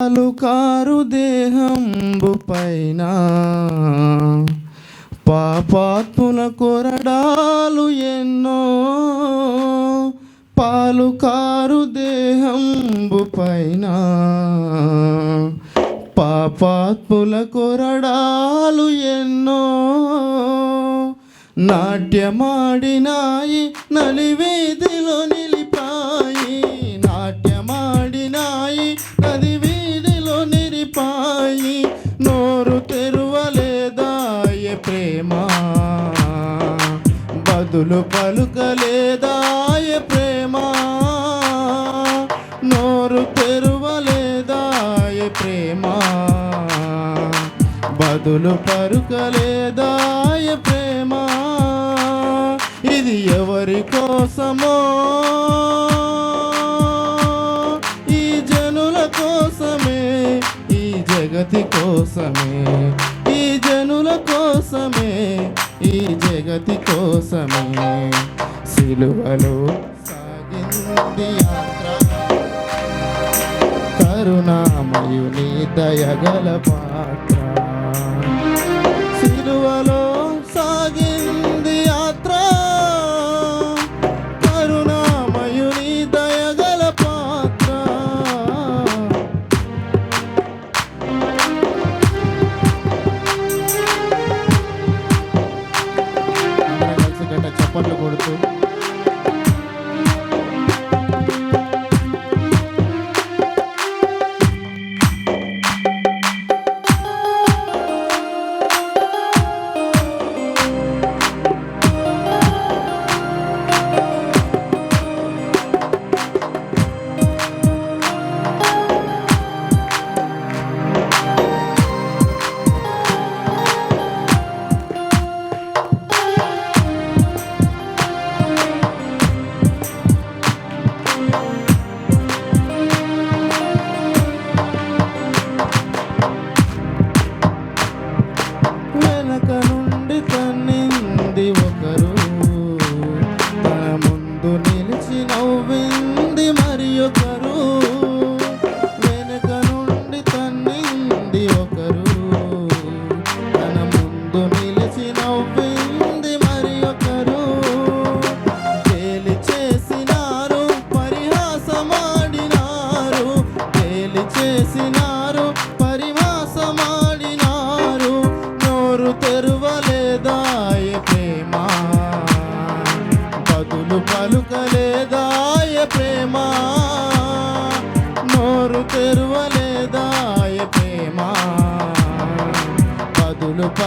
Car దేహంబు పైన పాపాత్ముల కొరడాలు ఎన్నో పాలు కారు దేహంబు పైన పాపాత్ముల కొరడాలు ఎన్నో నాట్యమాడినాయి నలివేది ప్రేమ? బదులు పలుకలేదాయ ప్రేమ? నోరు తెరువలేదాయ ప్రేమ? బదులు పరుకలేదాయ ప్రేమ? ఇది ఎవరి కోసమో? ఈ జనుల కోసమే ఈ జగతి కోసమే. కోసమే ఈ జగతి కోసమే. సిలువలో సాగింది యాత్ర. కరుణామయుని దయగల పాత్ర. సిలువలో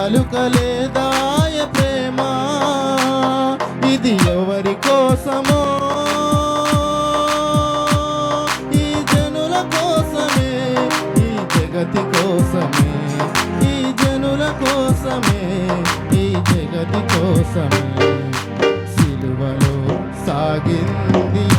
బదులు పలుకలేదాయ ప్రేమ. ఇది ఎవరి కోసమో? ఈ జనుల కోసమే ఈ జగతి కోసమే. ఈ జనుల కోసమే ఈ జగతి కోసమే. సిలువలో సాగింది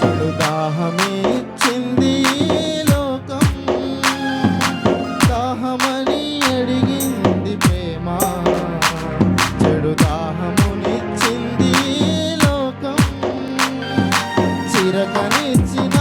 చెడు దాహమే ఇచ్చింది లోకం దాహమని అడిగింది ప్రేమ. చెడు దాహమునిచ్చింది లోకం. చిరకనిచ్చింది